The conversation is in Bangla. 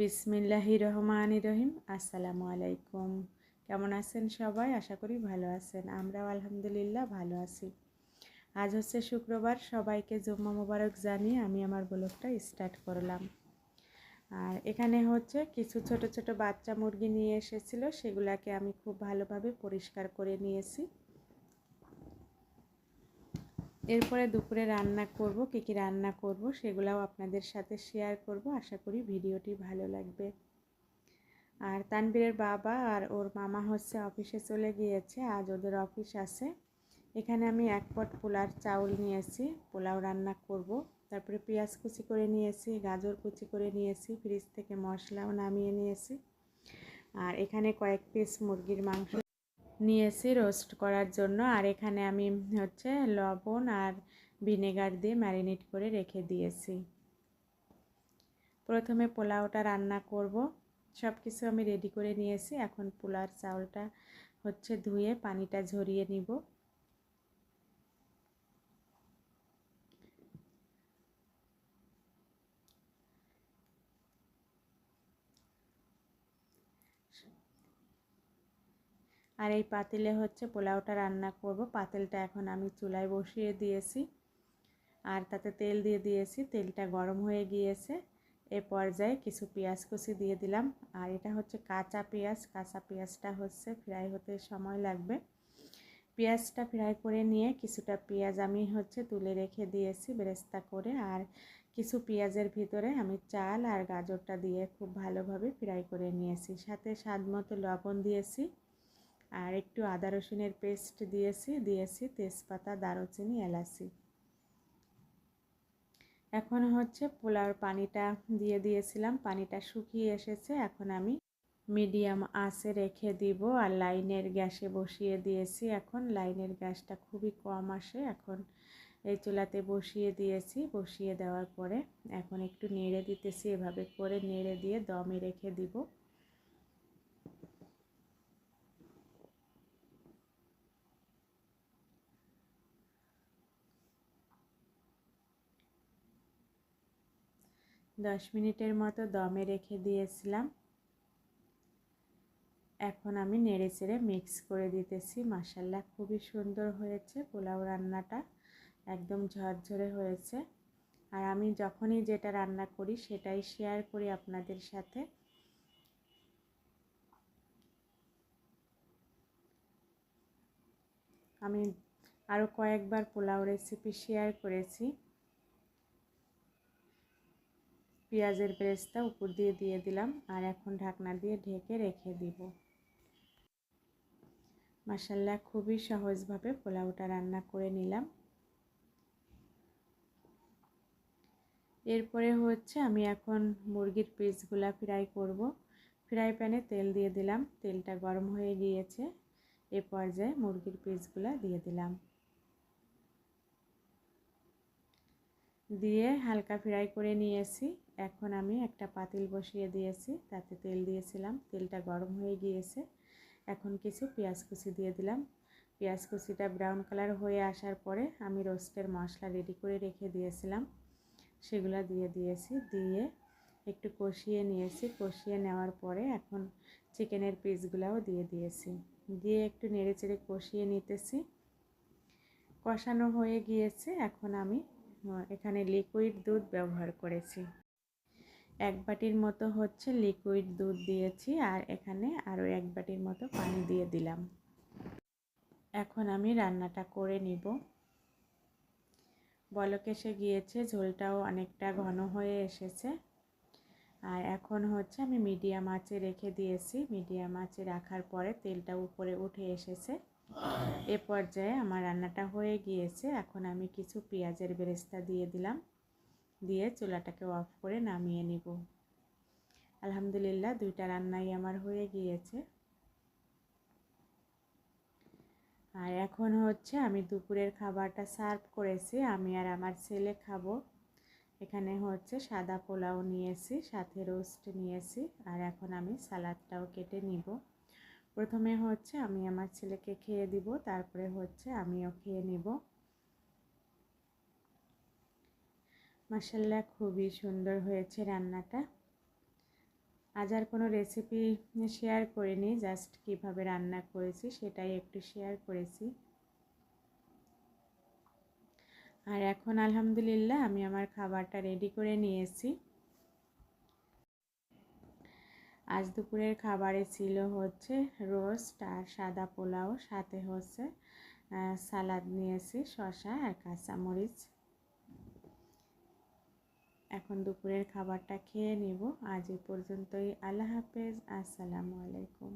বিসমিল্লাহি রহমান রহিম আসসালামু আলাইকুম কেমন আছেন সবাই? আশা করি ভালো আছেন। আমরাও আলহামদুলিল্লাহ ভালো আছি। আজ হচ্ছে শুক্রবার। সবাইকে জুম্মা মোবারক জানিয়ে আমি আমার ব্লগটা স্টার্ট করলাম। আর এখানে হচ্ছে কিছু ছোট ছোট বাচ্চা মুরগি নিয়ে এসেছিল। সেগুলাকে আমি খুব ভালোভাবে পরিষ্কার করে নিয়েছি। এরপরে দুপুরে রান্না করব, কী কী রান্না করব সেগুলাও আপনাদের সাথে শেয়ার করব। আশা করি ভিডিওটি ভালো লাগবে। আর তানবীরের বাবা আর ওর মামা হচ্ছে অফিসে চলে গিয়েছে, আজ ওদের অফিস আছে। এখানে আমি এক পট পোলার চাউল নিয়েছি, পোলাও রান্না করব। তারপরে পেঁয়াজ কুচি করে নিয়েছি, গাজর কুচি করে নিয়েছি, ফ্রিজ থেকে মশলাও নামিয়ে নিয়েছি। আর এখানে কয়েক পিস মুরগির মাংস নিয়েছি রোস্ট করার জন্য। আর এখানে আমি হচ্ছে লবণ আর ভিনেগার দিয়ে ম্যারিনেট করে রেখে দিয়েছি। প্রথমে পোলাওটা রান্না করব। সব কিছু আমি রেডি করে নিয়েছি। এখন পোলার চাউলটা হচ্ছে ধুয়ে পানিটা ঝরিয়ে নিব। আর এই পাতিলে হচ্ছে পোলাওটা রান্না করব। পাতিলটা এখন আমি চুলায় বসিয়ে দিয়েছি। আর তাতে তেল দিয়ে দিয়েছি। তেলটা গরম হয়ে গিয়েছে। এ পর্যায়ে কিছু পেঁয়াজ কুচি দিয়ে দিলাম। আর এটা হচ্ছে কাঁচা পেঁয়াজ। কাঁচা পেঁয়াজটা হচ্ছে ফ্রাই হতে সময় লাগবে। পেঁয়াজটা ফ্রাই করে নিয়ে কিছুটা পেঁয়াজ আমি হচ্ছে তুলে রেখে দিয়েছি বেরেস্তা করে। আর কিছু পেঁয়াজের ভিতরে আমি চাল আর গাজরটা দিয়ে খুব ভালোভাবে ফ্রাই করে নিয়েছি। সাথে স্বাদ মতো লবণ দিয়েছি। আর একটু আদা রসুনের পেস্ট দিয়েছি দিয়েছি তেজপাতা, দারুচিনি, এলাচি। এখন হচ্ছে পোলাওর পানিটা দিয়ে দিয়েছিলাম, পানিটা শুকিয়ে এসেছে, এখন আমি মিডিয়াম আঁচে রেখে দিব আর লাইনের গ্যাসে বসিয়ে দিয়েছি। এখন লাইনের গ্যাসটা খুবই কম আসে, এখন এই চুলাতে বসিয়ে দিয়েছি, বসিয়ে দেওয়ার পরে এখন একটু নেড়ে দিতেছি, এভাবে করে নেড়ে দিয়ে দমে রেখে দিব। দশ মিনিটের মতো দমে রেখে দিয়েছিলাম। এখন আমি নেড়ে চেড়ে মিক্স করে দিতেছি। মাসাল্লা খুবই সুন্দর হয়েছে পোলাও রান্নাটা, একদম ঝরঝরে হয়েছে। আর আমি যখনই যেটা রান্না করি সেটাই শেয়ার করি আপনাদের সাথে। আমি আরও কয়েকবার পোলাও রেসিপি শেয়ার করেছি। পেঁয়াজের পেস্টটা উপর দিয়ে দিয়ে দিলাম আর এখন ঢাকনা দিয়ে ঢেকে রেখে দিব। মাসাল্লা খুবই সহজভাবে পোলাওটা রান্না করে নিলাম। এরপরে হচ্ছে আমি এখন মুরগির পিসগুলা ফ্রাই করব। ফ্রাই প্যানে তেল দিয়ে দিলাম। তেলটা গরম হয়ে গিয়েছে। এ পর্যায়ে মুরগির পিসগুলা দিয়ে দিলাম। দিয়ে হালকা ফ্রাই করে নিয়েছি। এখন আমি একটা পাতিল বসিয়ে দিয়েছি, তাতে তেল দিয়েছিলাম। তেলটা গরম হয়ে গিয়েছে। এখন কিছু পেঁয়াজ কুচি দিয়ে দিলাম। পেঁয়াজ কুচিটা ব্রাউন কালার হয়ে আসার পরে আমি রোস্টের মশলা রেডি করে রেখে দিয়েছিলাম। সেগুলো দিয়ে দিয়েছি। দিয়ে একটু কষিয়ে নিয়েছি। কষিয়ে নেওয়ার পরে এখন চিকেনের পিসগুলাও দিয়ে দিয়েছি। দিয়ে একটু নেড়ে চেড়ে কষিয়ে নিতেছি। কষানো হয়ে গিয়েছে। এখন আমি এখানে লিকুইড দুধ ব্যবহার করেছি। এক বাটির মতো হচ্ছে লিকুইড দুধ দিয়েছি আর এখানে আরও এক বাটির মতো পানি দিয়ে দিলাম। এখন আমি রান্নাটা করে নিব। বলক এসে গিয়েছে, ঝোলটাও অনেকটা ঘন হয়ে এসেছে। আর এখন হচ্ছে আমি মিডিয়াম আঁচে রেখে দিয়েছি। মিডিয়াম আঁচে রাখার পরে তেলটা উপরে উঠে এসেছে। এ পর্যায়ে আমার রান্নাটা হয়ে গিয়েছে। এখন আমি কিছু পেঁয়াজের বেরেস্তা দিয়ে দিলাম। দিয়ে চুলাটাকে অফ করে নামিয়ে নিব। আলহামদুলিল্লাহ দুইটা রান্নাই আমার হয়ে গিয়েছে। আর এখন হচ্ছে আমি দুপুরের খাবারটা সার্ভ করেছি। আমি আর আমার ছেলে খাব। এখানে হচ্ছে সাদা পোলাও নিয়েছি, সাথে রোস্ট নিয়েছি। আর এখন আমি সালাদটাও কেটে নিব। প্রথমে হচ্ছে আমি আমার ছেলেকে খেয়ে দিব, তারপরে হচ্ছে আমিও খেয়ে নেব। মাসাল্লাহ খুবই সুন্দর হয়েছে রান্নাটা। আজ আর কোনো রেসিপি শেয়ার করিনি জাস্ট কীভাবে রান্না করেছি সেটাই একটু শেয়ার করেছি। আর এখন আলহামদুলিল্লাহ আমি আমার খাবারটা রেডি করে নিয়েছি। আজ দুপুরের খাবারে ছিল হচ্ছে রোস্ট আর সাদা পোলাও, সাথে হচ্ছে সালাদ নিয়েছি শশা আর কাঁচামরিচ। এখন দুপুরের খাবারটা খেয়ে নিব। আজ এ পর্যন্তই। আল্লাহ হাফেজ। আসসালামু আলাইকুম।